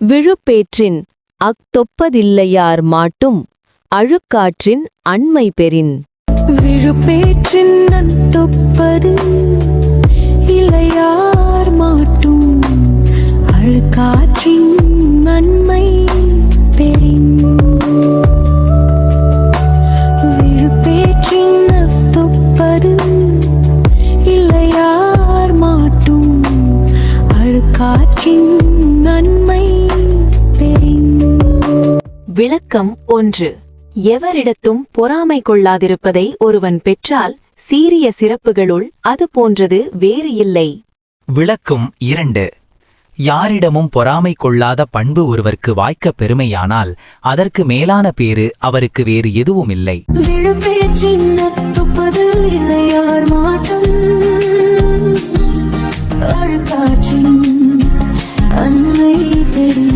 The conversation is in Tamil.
விழுப்பேற்றின் அக்தொப்பதில்லையார் மாட்டும் அழுக்காற்றின் அண்மை பெறின். விழுப்பேற்றின் தொப்பது இளையார் மாட்டும் அழுக்காற்றின் நன்மை பெறின். விழுப்பேற்றின் தொப்பது இளையார் மாட்டும் அழுக்காற்றின் நன்மை விளக்கம் ஒன்று. எவரிடத்தும் பொறாமை கொள்ளாதிருப்பதை ஒருவன் பெற்றால் சீரிய சிறப்புகளுள் அது போன்றது வேறு இல்லை. விளக்கும் இரண்டு. யாரிடமும் பொறாமை கொள்ளாத பண்பு ஒருவர்க்கு வாய்க்க பெருமையானால் அதற்கு மேலான பேறு அவருக்கு வேறு எதுவும் இல்லை. அழுக்காற்றின் அன்னை பெ